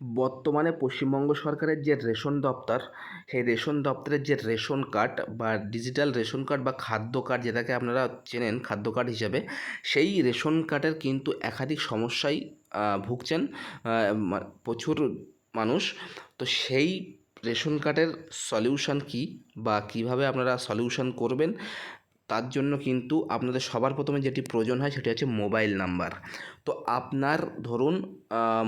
বর্তমানে পশ্চিমবঙ্গ সরকারের যে রেশন দপ্তর সেই রেশন দপ্তরের যে রেশন কার্ড বা ডিজিটাল রেশন কার্ড বা খাদ্য কার্ড যেটাকে আপনারা চেনেন খাদ্য কার্ড হিসাবে সেই রেশন কার্ডের কিন্তু একাধিক সমস্যায় আহ, ভুগছেন প্রচুর মানুষ। তো সেই রেশন কার্ডের সলিউশন কি বা কীভাবে আপনারা সলিউশন করবেন? তার জন্য কিন্তু আপনাদের সবার প্রথমে যেটি প্রয়োজন হয় সেটি হচ্ছে মোবাইল নাম্বার। তো আপনার ধরুন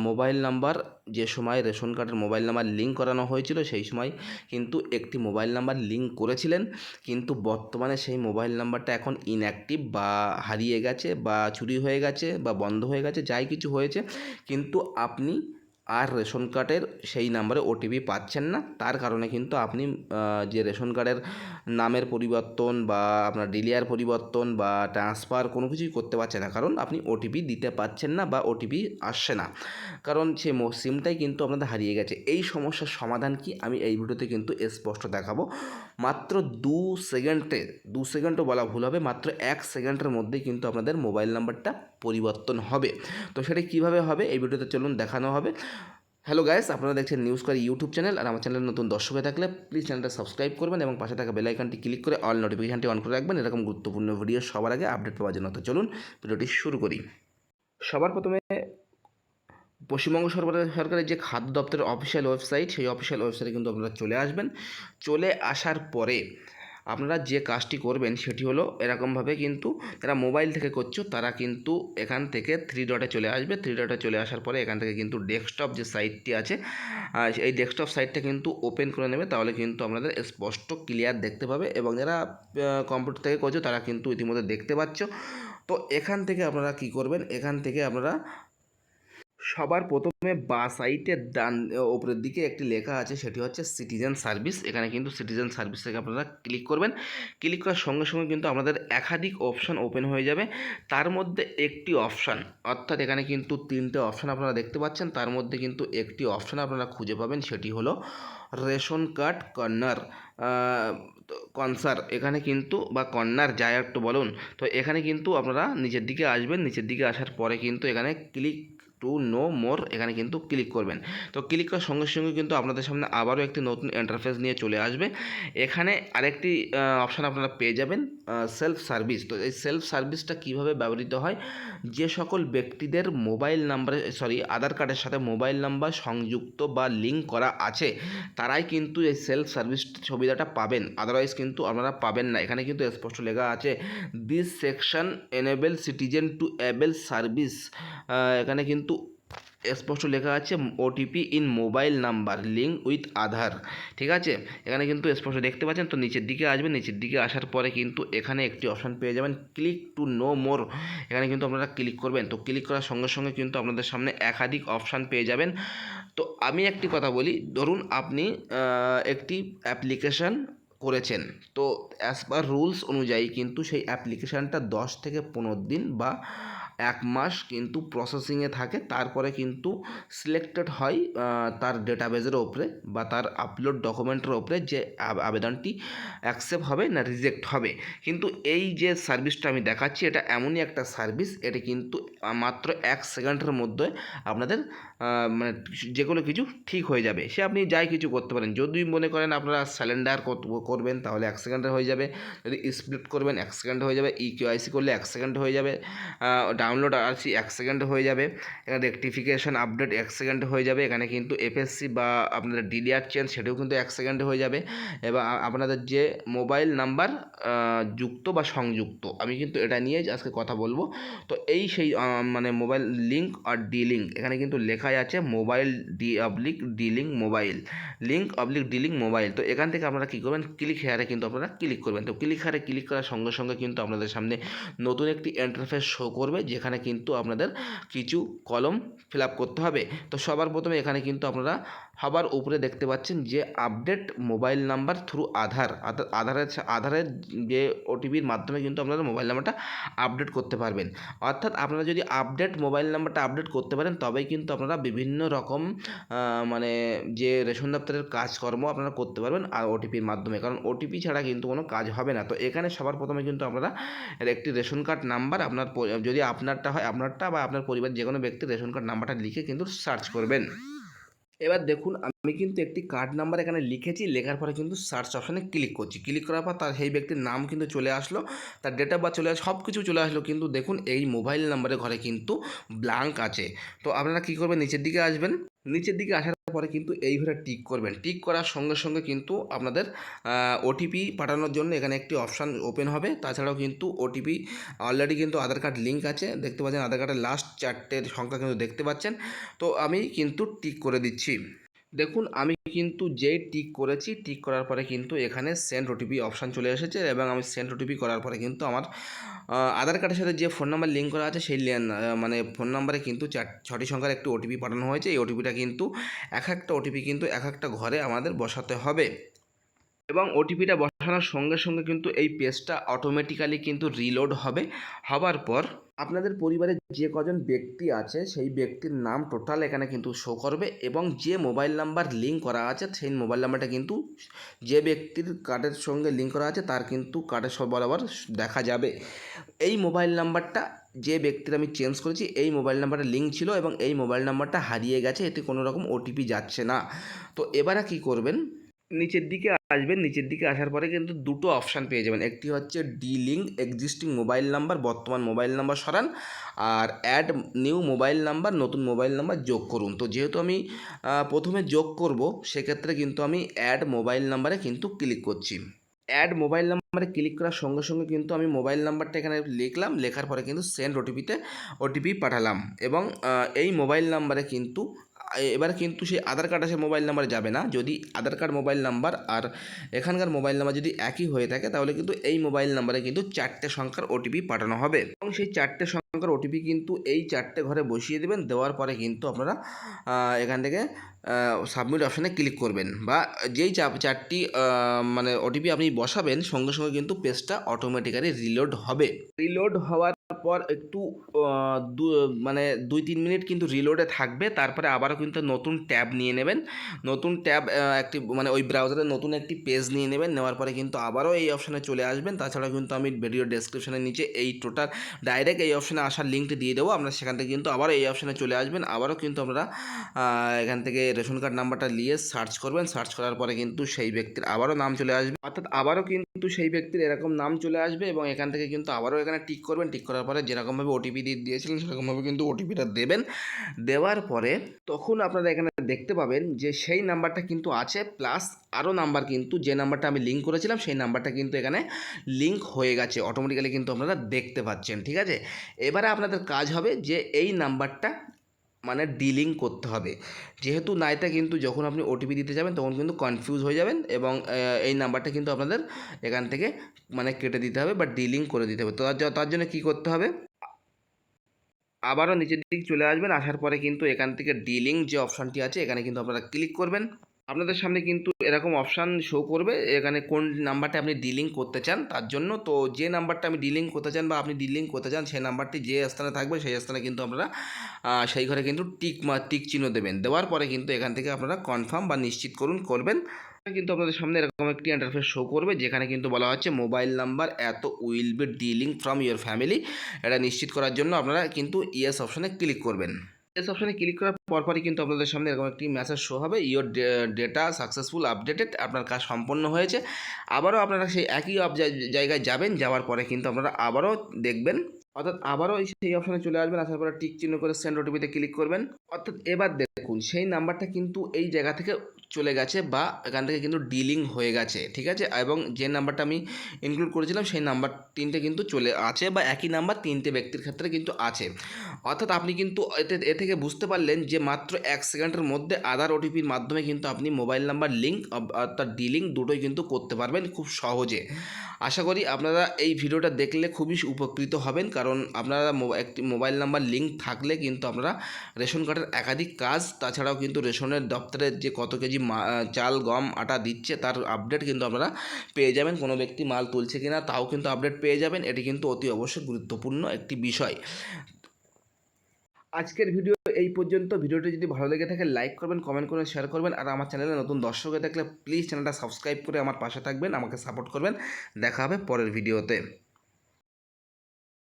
মোবাইল নাম্বার যে সময় রেশন কার্ডের মোবাইল নাম্বার লিঙ্ক করানো হয়েছিল সেই সময় কিন্তু একটি মোবাইল নাম্বার লিঙ্ক করেছিলেন। কিন্তু বর্তমানে সেই মোবাইল নাম্বারটা এখন ইনঅ্যাক্টিভ বা হারিয়ে গেছে বা চুরি হয়ে গেছে বা বন্ধ হয়ে গেছে, যাই কিছু হয়েছে। কিন্তু আপনি আর রেশন কার্ডের সেই নাম্বারে ওটিপি পাচ্ছেন না। তার কারণে কিন্তু আপনি যে রেশন কার্ডের নামের পরিবর্তন বা আপনার ডিলিয়ার পরিবর্তন বা ট্রান্সফার কোনো কিছুই করতে পারছেন না। কারণ আপনি ওটিপি দিতে পারছেন না বা ওটিপি আসছে না। কারণ সে সিমটাই কিন্তু আপনাদের হারিয়ে গেছে। এই সমস্যার সমাধান কি? আমি এই ভিডিওতে কিন্তু স্পষ্ট দেখাবো। মাত্র দু সেকেন্ডে, দু সেকেন্ডও বলা ভুল হবে, মাত্র এক সেকেন্ডের মধ্যে কিন্তু আপনাদের মোবাইল নাম্বারটা পরিবর্তন হবে। তো সেটা কীভাবে হবে এই ভিডিওতে চলুন দেখানো হবে। হ্যালো গাইস আপনারা দেখছেন নিউজ করি ইউটিউব চ্যানেল আর আমার চ্যানেল নতুন দর্শক হয়ে থাকলে প্লিজ চ্যানেলটা সাবস্ক্রাইব করবেন এবং পাশে থাকা বেল আইকনটি ক্লিক করে অল নোটিফিকেশনটি অন করে রাখবেন। এরকম গুরুত্বপূর্ণ ভিডিও সবার আগে আপডেট পাওয়ার জন্য। তো চলুন ভিডিওটি শুরু করি। সবার প্রথমে পশ্চিমবঙ্গ সরকারের যে খাদ্য দপ্তরের অফিসিয়াল ওয়েবসাইট সেই অফিসিয়াল ওয়েবসাইটে কিন্তু আপনারা চলে আসবেন। চলে আসার পরে আপনারা যে কাজটি করবেন, সেটি হলো এরকমভাবে কিন্তু যারা মোবাইল থেকে করছ, তারা কিন্তু এখান থেকে থ্রি ডটে চলে আসবে। থ্রি ডটে চলে আসার পরে এখান থেকে কিন্তু ডেস্কটপ যে সাইটটি আছে এই ডেস্কটপ সাইটটা কিন্তু ওপেন করে নেবে। তাহলে কিন্তু আপনাদের স্পষ্ট ক্লিয়ার দেখতে পাবে এবং যারা কম্পিউটার থেকে করছ, তারা কিন্তু ইতিমধ্যে দেখতে পাচ্ছ। তো এখান থেকে আপনারা কি করবেন? এখান থেকে আপনারা সবার প্রথমে বা সাইটের ডান ওপরের দিকে একটি লেখা আছে, সেটি হচ্ছে সিটিজেন সার্ভিস এখানে কিন্তু সিটিজেন সার্ভিস থেকে আপনারা ক্লিক করবেন। ক্লিক করার সঙ্গে সঙ্গে কিন্তু আমাদের একাধিক অপশান ওপেন হয়ে যাবে। তার মধ্যে একটি অপশান অর্থাৎ এখানে কিন্তু তিনটে অপশান আপনারা দেখতে পাচ্ছেন। তার মধ্যে কিন্তু একটি অপশান আপনারা খুঁজে পাবেন, সেটি হলো রেশন কার্ড, কর্নার কনসার এখানে কিন্তু, বা কর্নার যায় একটু বলুন। তো এখানে কিন্তু আপনারা নিচের দিকে আসবেন। নিচের দিকে আসার পরে কিন্তু এখানে ক্লিক টু নো মোর এখানে কিন্তু ক্লিক করবেন। তো ক্লিক করার সঙ্গে সঙ্গে কিন্তু আপনাদের সামনে আবারও একটি নতুন ইন্টারফেস নিয়ে চলে আসবে। এখানে আরেকটি অপশান আপনারা পেয়ে যাবেন সেলফ সার্ভিস তো এই সেলফ সার্ভিসটা কীভাবে ব্যবহৃত হয়? যে সকল ব্যক্তিদের মোবাইল নাম্বারে সরি আধার কার্ডের সাথে মোবাইল নাম্বার সংযুক্ত বা লিঙ্ক করা আছে, তারাই কিন্তু এই সেলফ সার্ভিস সুবিধাটা পাবেন। আদারওয়াইজ কিন্তু আপনারা পাবেন না। এখানে কিন্তু স্পষ্ট লেখা আছে this section enable citizen to avail service এখানে কিন্তু স্পষ্ট লেখা আছে OTP in mobile number link with Aadhaar ঠিক আছে? এখানে কিন্তু স্পষ্ট দেখতে পাচ্ছেন, তো নিচের দিকে আসবেন, নিচের দিকে আসার পরে কিন্তু এখানে একটি অপশান পেয়ে যাবেন ক্লিক টু নো মোর এখানে কিন্তু আপনারা ক্লিক করবেন, তো ক্লিক করার সঙ্গে সঙ্গে কিন্তু আপনাদের সামনে একাধিক অপশান পেয়ে যাবেন। তো আমি একটি কথা বলি, ধরুন আপনি একটি অ্যাপ্লিকেশান করেছেন, তো অ্যাজ পার রুলস অনুযায়ী কিন্তু সেই অ্যাপ্লিকেশানটা দশ থেকে পনেরো দিন বা এক মাস কিন্তু প্রসেসিংয়ে থাকে, তারপরে কিন্তু সিলেক্টেড হয় তার ডেটাবেজের ওপরে বা তার আপলোড ডকুমেন্টের ওপরে যে আবেদনটি অ্যাকসেপ্ট হবে না রিজেক্ট হবে। কিন্তু এই যে সার্ভিসটা আমি দেখাচ্ছি, এটা এমনই একটা সার্ভিস এটা কিন্তু মাত্র এক সেকেন্ডের মধ্যে আপনাদের মানে যে কোনো কিছু ঠিক হয়ে যাবে। সে আপনি যাই কিছু করতে পারেন। যদি মনে করেন আপনারা স্যালেন্ডার করবেন, তাহলে এক সেকেন্ডে হয়ে যাবে। যদি স্প্লিট করবেন, এক সেকেন্ডে হয়ে যাবে। ই কেওয়াইসি করলে এক সেকেন্ডে হয়ে যাবে। ডাউনলোড আরসি এক সেকেন্ডে হয়ে যাবে। এখানে রেকটিফিকেশন আপডেট এক সেকেন্ডে হয়ে যাবে। এখানে কিন্তু এফএসসি বা আপনাদের ডিলিয়ার চেঞ্জ সেটাও কিন্তু এক সেকেন্ডে হয়ে যাবে। এবং আপনাদের যে মোবাইল নাম্বার যুক্ত বা সংযুক্ত, আমি কিন্তু এটা নিয়ে আজকে কথা বলব। তো এই সেই মানে মোবাইল লিঙ্ক আর ডি এখানে কিন্তু লেখাই আছে mobile de oblique delink mobile link oblique delink mobile তো এখান থেকে আপনারা কী করবেন ক্লিক হেয়ারে কিন্তু আপনারা ক্লিক করবেন। তো ক্লিক হেয়ারে ক্লিক করার সঙ্গে সঙ্গে কিন্তু আপনাদের সামনে নতুন একটি ইন্টারফেস শো করবে যেখানে কিন্তু আপনাদের কিছু কলম ফিল আপ করতে হবে। তো সবার প্রথমে এখানে কিন্তু আপনারা সবার উপরে দেখতে পাচ্ছেন যে update mobile number through Aadhaar আধারের আধারের যে ওটিপির মাধ্যমে কিন্তু আপনারা মোবাইল নাম্বারটা আপডেট করতে পারবেন। অর্থাৎ আপনারা যদি আপডেট মোবাইল নাম্বারটা আপডেট করতে পারেন, তবেই কিন্তু আপনারা বিভিন্ন রকম মানে যে রেশন দপ্তরের কাজকর্ম আপনারা করতে পারবেন, আর ওটিপির মাধ্যমে। কারণ ওটিপি ছাড়া কিন্তু কোনো কাজ হবে না। তো এখানে সবার প্রথমে কিন্তু আপনারা একটি রেশন কার্ড নাম্বার আপনার যদি আপনারটা হয়, আপনারটা বা আপনার পরিবার যে কোনো ব্যক্তির রেশন কার্ড নাম্বারটা লিখে কিন্তু সার্চ করবেন। এবার দেখুন, আমি কিন্তু একটি কার্ড নাম্বার এখানে লিখেছি, লেখার পরে কিন্তু সার্চ অপশানে ক্লিক করছি। ক্লিক করার পর তার সেই ব্যক্তির নাম কিন্তু চলে আসলো, তার ডেট অফ বার্থ চলে আসলো সব কিছু চলে আসলো, কিন্তু দেখুন এই মোবাইল নাম্বারের ঘরে কিন্তু ব্ল্যাঙ্ক আছে। তো আপনারা কী করবেন, নিচের দিকে আসবেন, নিচের দিকে আসার পরে কিন্তু এই ঘরে টিক করবেন। টিক করার সঙ্গে সঙ্গে কিন্তু আপনাদের ওটিপি পাঠানোর জন্য এখানে একটি অপশান ওপেন হবে। তাছাড়াও কিন্তু ওটিপি অলরেডি কিন্তু আধার কার্ড লিঙ্ক আছে। দেখতে পাচ্ছেন আধার কার্ডের লাস্ট চারটের সংখ্যা কিন্তু দেখতে পাচ্ছেন। তো আমি কিন্তু টিক করে দিচ্ছি। দেখুন, আমি কিন্তু যেই টিক করেছি টিক করার পরে কিন্তু এখানে সেন্ড ওটিপি অপশান চলে এসেছে এবং আমি সেন্ড ওটিপি করার পরে কিন্তু আমার আধার কার্ডের সাথে যে ফোন নাম্বার লিঙ্ক করা আছে সেই মানে ফোন নাম্বারে কিন্তু চার, ছটি সংখ্যার একটি ওটিপি পাঠানো হয়েছে। এই ওটিপিটা কিন্তু এক একটা ওটিপি কিন্তু এক একটা ঘরে আমাদের বসাতে হবে। এবং ওটিপিটা বসানোর সঙ্গে সঙ্গে কিন্তু এই পেজটা অটোমেটিক্যালি কিন্তু রিলোড হবে। হবার পর আপনাদের পরিবারে যে কজন ব্যক্তি আছে, সেই ব্যক্তির নাম টোটাল এখানে কিন্তু শো করবে এবং যে মোবাইল নাম্বার লিঙ্ক করা আছে, সেই মোবাইল নাম্বারটা কিন্তু যে ব্যক্তির কার্ডের সঙ্গে লিঙ্ক করা আছে, তার কিন্তু কার্ডের সব বরাবর দেখা যাবে। এই মোবাইল নাম্বারটা যে ব্যক্তির আমি চেঞ্জ করেছি, এই মোবাইল নাম্বারটা লিঙ্ক ছিল এবং এই মোবাইল নাম্বারটা হারিয়ে গেছে, এতে কোনো রকম ওটিপি যাচ্ছে না। তো এবারে কি করবেন? নিচের দিকে আসবেন, নিচের দিকে আসার পরে কিন্তু দুটো অপশান পেয়ে যাবেন। একটি হচ্ছে delink existing mobile number বর্তমান মোবাইল নাম্বার সরান, আর অ্যাড নিউ মোবাইল নাম্বার নতুন মোবাইল নাম্বার যোগ করুন। তো যেহেতু আমি প্রথমে যোগ করব, সেক্ষেত্রে কিন্তু আমি অ্যাড মোবাইল নাম্বারে কিন্তু ক্লিক করছি। অ্যাড মোবাইল নাম্বারে ক্লিক করার সঙ্গে সঙ্গে কিন্তু আমি মোবাইল নাম্বারটা এখানে লিখলাম, লেখার পরে কিন্তু সেন্ড ওটিপিতে ওটিপি পাঠালাম। এবং এই মোবাইল নাম্বারে কিন্তু এবার কিন্তু সেই আধার কার্ড আছে মোবাইল নাম্বার যাবে না। যদি আধার কার্ড, মোবাইল নাম্বার আর এখানকার মোবাইল নাম্বার যদি একই হয়ে থাকে, তাহলে কিন্তু এই মোবাইল নাম্বারে কিন্তু চারটে সংখ্যার ওটিপি পাঠানো হবে। এবং সেই চারটে সংখ্যার ওটিপি কিন্তু এই চারটে ঘরে বসিয়ে দেবেন। দেওয়ার পরে কিন্তু আপনারা এখান থেকে সাবমিট অপশানে ক্লিক করবেন। বা যেই চারটি মানে ওটিপি আপনি বসাবেন, সঙ্গে সঙ্গে কিন্তু পেজটা অটোমেটিক্যালি রিলোড হবে। রিলোড হওয়ার পর একটু মানে দুই তিন মিনিট কিন্তু রিলোডে থাকবে। তারপরে আবারও কিন্তু নতুন ট্যাব নিয়ে নেবেন। নতুন ট্যাব একটি মানে ওই ব্রাউজারে নতুন একটি পেজ নিয়ে নেবেন। নেওয়ার পরে কিন্তু আবারও এই অপশানে চলে আসবেন। তাছাড়া কিন্তু আমি ভিডিও ডেসক্রিপশনের নিচে এই টোটাল ডাইরেক্ট এই অপশানে আসার লিঙ্কটি দিয়ে দেবো। আপনারা সেখান থেকে কিন্তু আবারও এই অপশানে চলে আসবেন। আবারও কিন্তু আপনারা এখান থেকে রেশন কার্ড নাম্বারটা নিয়ে সার্চ করবেন। সার্চ করার পরে কিন্তু সেই ব্যক্তির আবারও নাম চলে আসবে। অর্থাৎ আবারও কিন্তু সেই ব্যক্তির এরকম নাম চলে আসবে এবং এখান থেকে কিন্তু আবারও এখানে টিক করবেন। টিক করার পরে যেরকমভাবে ওটিপি দিয়ে দিয়েছিলেন, সেরকমভাবে কিন্তু ওটিপিটা দেবেন। দেওয়ার পরে তখন আপনারা এখানে দেখতে পাবেন যে সেই নাম্বারটা কিন্তু আছে, প্লাস আরও নাম্বার কিন্তু, যে নাম্বারটা আমি লিঙ্ক করেছিলাম, সেই নাম্বারটা কিন্তু এখানে লিঙ্ক হয়ে গেছে। অটোমেটিক্যালি কিন্তু আপনারা দেখতে পাচ্ছেন, ঠিক আছে? এবারে আপনাদের কাজ হবে যে এই নাম্বারটা মানে ডিলিং করতে হবে। যেহেতু নাইটা কিন্তু যখন আপনি ওটিপি দিতে যাবেন, তখন কিন্তু কনফিউজ হয়ে যাবেন এবং এই নাম্বারটা কিন্তু আপনাদের এখান থেকে মানে কেটে দিতে হবে বা ডিলিং করে দিতে হবে। তো তার- জন্য কী করতে হবে? আবারও নিচের দিকে চলে আসবেন। আসার পরে কিন্তু এখান থেকে ডিলিং যে অপশানটি আছে, এখানে কিন্তু আপনারা ক্লিক করবেন। আপনাদের সামনে কিন্তু এরকম অপশান শো করবে। এখানে কোন নাম্বারটা আপনি ডিলিং করতে চান, তার জন্য তো যে নাম্বারটা আমি ডিলিং করতে চান বা আপনি ডিলিং করতে চান, সেই নাম্বারটি যে স্থানে থাকবে, সেই স্থানে কিন্তু আপনারা সেই ঘরে কিন্তু টিক মা টিক চিহ্ন দেবেন। দেওয়ার পরে কিন্তু এখান থেকে আপনারা কনফার্ম বা নিশ্চিত করুন, করবেন। কিন্তু আপনাদের সামনে এরকম একটি ইন্টারফেস শো করবে, যেখানে কিন্তু বলা হচ্ছে মোবাইল নাম্বার এত will be deleting from your family এটা নিশ্চিত করার জন্য আপনারা কিন্তু ইয়েস অপশানে ক্লিক করবেন। ইয়েস অপশানে ক্লিক করার পরপরই কিন্তু আপনাদের সামনে এরকম একটি মেসেজ শো হবে। ইয়োর ডেটা সাকসেসফুল আপডেটেড আপনার কাজ সম্পন্ন হয়েছে। আবারও আপনারা সেই একই জায়গায় যাবেন, যাওয়ার পরে কিন্তু আপনারা আবারও দেখবেন। অর্থাৎ আবারও সেই অপশানে চলে আসবেন, আসার পরে টিক চিহ্ন করে সেন্ড ওটিপিতে ক্লিক করবেন। অর্থাৎ এবার দেখুন, সেই নাম্বারটা কিন্তু এই জায়গা থেকে চলে গেছে বা এখান থেকে কিন্তু ডিলিং হয়ে গেছে, ঠিক আছে? এবং যে নাম্বারটা আমি ইনক্লুড করেছিলাম, সেই নাম্বার তিনটে কিন্তু চলে আছে বা একই নাম্বার তিনটে ব্যক্তির ক্ষেত্রে কিন্তু আছে। অর্থাৎ আপনি কিন্তু এতে, এ থেকে বুঝতে পারলেন যে মাত্র এক সেকেন্ডের মধ্যে আধার ওটিপির মাধ্যমে কিন্তু আপনি মোবাইল নাম্বার লিঙ্ক অর্থাৎ ডিলিং দুটোই কিন্তু করতে পারবেন খুব সহজে। আশা করি আপনারা এই ভিডিওটা দেখলে খুবই উপকৃত হবেন। কারণ আপনারা একটি মোবাইল নাম্বার লিঙ্ক থাকলে কিন্তু আপনারা রেশন কার্ডের একাধিক কাজ, তাছাড়াও কিন্তু রেশনের দপ্তরের যে কত কেজি চাল, গম, আটা দিচ্ছে, তার আপডেট কিন্তু আপনারা পেয়ে যাবেন। কোনো ব্যক্তি মাল তুলছে কিনা তাও কিন্তু আপডেট পেয়ে যাবেন। এটি কিন্তু অতি অবশ্যই গুরুত্বপূর্ণ একটি বিষয়। আজকের ভিডিও এই পর্যন্ত। ভিডিওটি যদি ভালো লেগে থাকে লাইক করবেন কমেন্ট করবেন শেয়ার করবেন, আর আমার চ্যানেলে নতুন দর্শক হয়ে থাকলে প্লিজ চ্যানেলটা সাবস্ক্রাইব করে আমার পাশে থাকবেন, আমাকে সাপোর্ট করবেন। দেখা হবে পরের ভিডিওতে